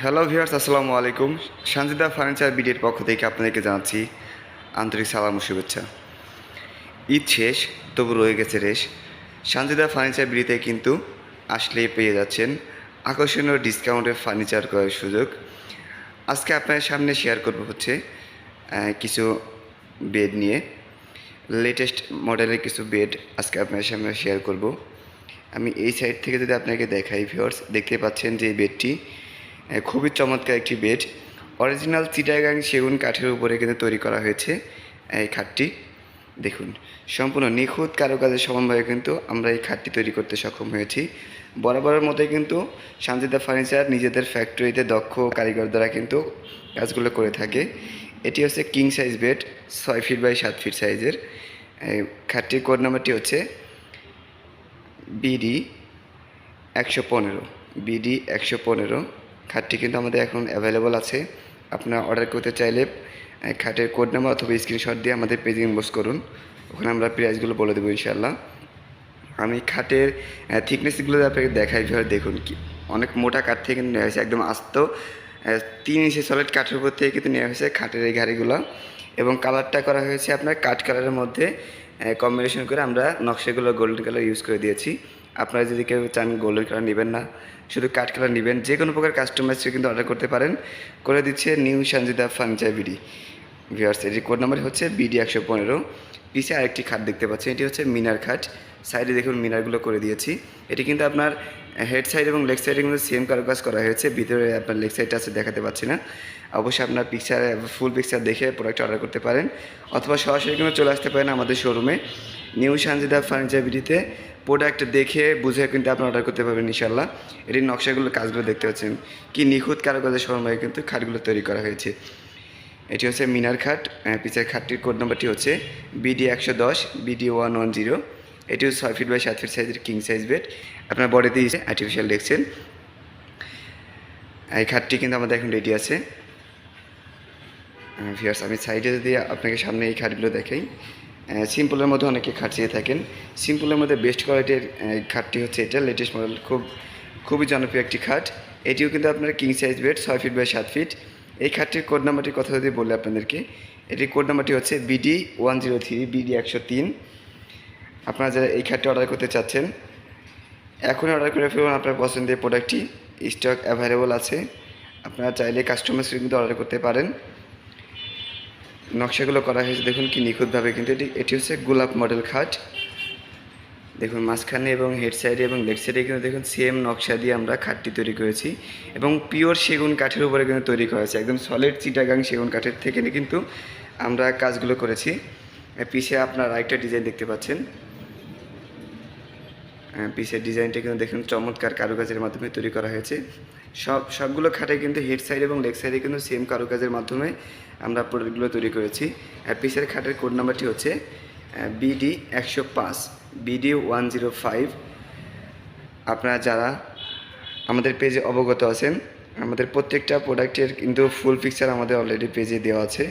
Hello viewers আসসালামু আলাইকুম। Sanjida furniture বিডির পক্ষ থেকে আপনাদেরকে জানাচ্ছি আন্তরিক সালাম ও শুভেচ্ছা। ঈদ শেষ, তবু রয়ে গেছে রেশ। সানজিদা ফার্নিচার বিডিতে কিন্তু আসলেই পেয়ে যাচ্ছেন আকর্ষণীয় ডিসকাউন্টে ফার্নিচার করার সুযোগ। আজকে আপনাদের সামনে শেয়ার করব হচ্ছে কিছু বেড নিয়ে। লেটেস্ট মডেলের কিছু বেড আজকে আপনাদের সামনে শেয়ার করব। আমি এই সাইড থেকে যদি আপনাকে দেখাই ভিউয়ার্স দেখতে পাচ্ছেন যে এই বেডটি খুবই চমৎকার একটি বেড। অরিজিনাল চিটাগাং সেগুন কাঠের উপরে কিন্তু তৈরি করা হয়েছে এই খাটটি। দেখুন, সম্পূর্ণ নিখুঁত কারুকাজের সমন্বয়ে কিন্তু আমরা এই খাটটি তৈরি করতে সক্ষম হয়েছি। বরাবরের মতোই কিন্তু শান্তিদা ফার্নিচার নিজেদের ফ্যাক্টরিতে দক্ষ কারিগর দ্বারা কিন্তু কাজগুলো করে থাকে। এটি হচ্ছে কিং সাইজ বেড ছয় ফিট বাই সাত ফিট সাইজের খাটটির কোড নাম্বারটি হচ্ছে বিডি একশো পনেরো বিডি একশো পনেরো। খাটটি কিন্তু আমাদের এখন অ্যাভেলেবল আছে। আপনারা অর্ডার করতে চাইলে খাটের কোড নাম্বার অথবা স্ক্রিনশট দিয়ে আমাদের পেজে ইনবক্স করুন। ওখানে আমরা প্রাইসগুলো বলে দেবো ইনশাল্লাহ আমি খাটের থিকনেসগুলো আপনাকে দেখাই ভিউয়ার দেখুন কি। অনেক মোটা কাঠ থেকে কিন্তু নেওয়া হয়েছে, একদম আস্ত। তিন ইঞ্চি সলিড কাঠের উপর থেকে কিন্তু নেওয়া হয়েছে খাটের এই গাড়িগুলো এবং কালারটা করা হয়েছে আপনার কাঠ কালারের মধ্যে কম্বিনেশন করে আমরা নকশাগুলো গোল্ডেন কালার ইউজ করে দিয়েছি। আপনারা যদি কেউ চান গোল্ডেন কালার নেবেন না, শুধু কাঠ কালার নেবেন, যে কোনো প্রকার কাস্টমাইজ কিন্তু অর্ডার করতে পারেন। করে দিচ্ছে new Sanjida furniture BD. Viewers এটির কোড নাম্বার হচ্ছে বিডি একশো পনেরো। পিছে আরেকটি খাট দেখতে পাচ্ছেন, এটি হচ্ছে মিনার খাট। সাইডে দেখুন মিনারগুলো করে দিয়েছি। এটি কিন্তু আপনার হেড সাইড এবং লেগ সাইডে কিন্তু সেম কারুকাজ করা হয়েছে, ভিতরে আপনার লেগ সাইডটা আছে দেখাতে পাচ্ছি না। অবশ্যই আপনার পিকচার ফুল পিকচার দেখে প্রোডাক্ট অর্ডার করতে পারেন। অথবা সরাসরি কিন্তু চলে আসতে পারেন আমাদের শোরুমে নিউ সানজিদা ফার্নিচার বিডিতে প্রোডাক্ট দেখে বুঝে কিন্তু আপনি অর্ডার করতে পারবেন ইনশাল্লাহ এটির নকশাগুলো কাজগুলো দেখতে পাচ্ছেন। কি নিখুঁত কারুকাজের সময় কিন্তু খাটগুলো তৈরি করা হয়েছে। এটি হচ্ছে মিনার খাট পিছের খাটটির কোড নম্বরটি হচ্ছে বিডি একশো দশ বিডি ওয়ান ওয়ান জিরো এটি হচ্ছে ছয় ফিট বাই সাত ফিট সাইজের কিং সাইজ বেড আপনার বডিতে আর্টিফিশিয়াল দেখছেন। এই খাটটি কিন্তু আমাদের এখন রেডি আছে। ভিয়ার্স আমি সাইডে যদি আপনাকে সামনে এই খাটগুলো দেখাই। সিম্পলের মধ্যে অনেকে খাট চেয়ে থাকেন। সিম্পলের মধ্যে বেস্ট কোয়ালিটির খাটটি হচ্ছে এটা লেটেস্ট মডেল খুব, খুবই জনপ্রিয় একটি খাট। এটিও কিন্তু আপনার কিং সাইজ বেড ছয় ফিট বাই সাত ফিট এই খাটটির কোড নাম্বারটির কথা যদি বলি আপনাদেরকে, এটির কোড নাম্বারটি হচ্ছে BD one zero three BD একশো তিন আপনারা যারা এই খাটটি অর্ডার করতে চাচ্ছেন, এখনই অর্ডার করে ফেলুন আপনার পছন্দের প্রোডাক্টটি স্টক অ্যাভেলেবল আছে। আপনারা চাইলে কাস্টমার কিন্তু অর্ডার করতে পারেন। নকশাগুলো করা হয়েছে, দেখুন কি নিখুঁতভাবে, কিন্তু এটি এটি হচ্ছে গোলাপ মডেল খাট। দেখুন মাঝখানে এবং হেড সাইডে এবং লেগ সাইডে কিন্তু দেখুন সেম নকশা দিয়ে আমরা খাটটি তৈরি করেছি এবং পিওর সেগুন কাঠের উপরে কিন্তু তৈরি করা হয়েছে। একদম সলিড চিটাগাং সেগুন কাঠের থেকে কিন্তু আমরা কাজগুলো করেছি। পিছিয়ে আপনার আরেকটা ডিজাইন দেখতে পাচ্ছেন। পিছের ডিজাইনটা কিন্তু দেখুন চমৎকার কারুকাজের মাধ্যমে তৈরি করা হয়েছে। সব, সবগুলো খাটে কিন্তু হেড সাইড এবং লেগ সাইডে কিন্তু সেম কারুকাজের মাধ্যমে আমরা প্রোডাক্টগুলো তৈরি করেছি। পিছের খাটের কোড নাম্বারটি হচ্ছে বিডি একশো পাঁচ বিডি ওয়ান জিরো ফাইভ আপনারা যারা আমাদের পেজে অবগত আছেন, আমাদের প্রত্যেকটা প্রোডাক্টের কিন্তু ফুল পিকচার আমাদের অলরেডি পেজে দেওয়া আছে।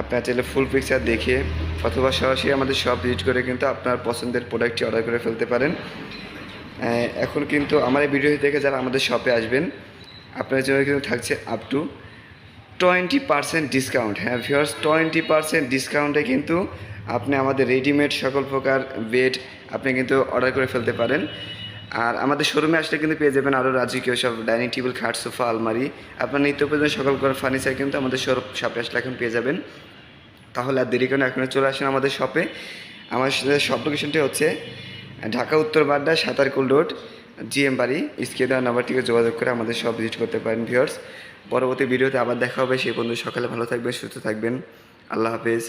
আপনারা চাইলে ফুল পিকচার দেখে অথবা সরাসরি আমাদের শপ ভিজিট করে কিন্তু আপনার পছন্দের প্রোডাক্টটি অর্ডার করে ফেলতে পারেন। এখন কিন্তু আমার এই ভিডিও দেখে যারা আমাদের শপে আসবেন আপনার জন্য কিন্তু থাকছে up to twenty percent discount হ্যাঁ ভিওর্স টোয়েন্টি পার্সেন্ট ডিসকাউন্টে কিন্তু আপনি আমাদের রেডিমেড সকল প্রকার বেড আপনি কিন্তু অর্ডার করে ফেলতে পারেন। আর আমাদের শোরুমে আসলে কিন্তু পেয়ে যাবেন আরও রাজকীয় সব ডাইনিং টেবিল খাট, সোফা, আলমারি। আপনার নিত্য প্রয়োজনীয় সকল প্রকার ফার্নিচার কিন্তু আমাদের শপে আসলে এখন পেয়ে যাবেন। তাহলে আর দেরি করে এখন চলে আসেন আমাদের শপে আমার শপ লোকেশনটি হচ্ছে ঢাকা উত্তর বাড্ডা, সাঁতারকুল রোড, জিএম বাড়ি স্কেদার দেওয়া নাম্বারটিকে যোগাযোগ করে আমাদের সব ভিজিট করতে পারেন, ভিউয়ার্স। পরবর্তী ভিডিওতে আবার দেখা হবে। সেই বন্ধু সকালে ভালো থাকবেন, সুস্থ থাকবেন। আল্লাহ হাফেজ।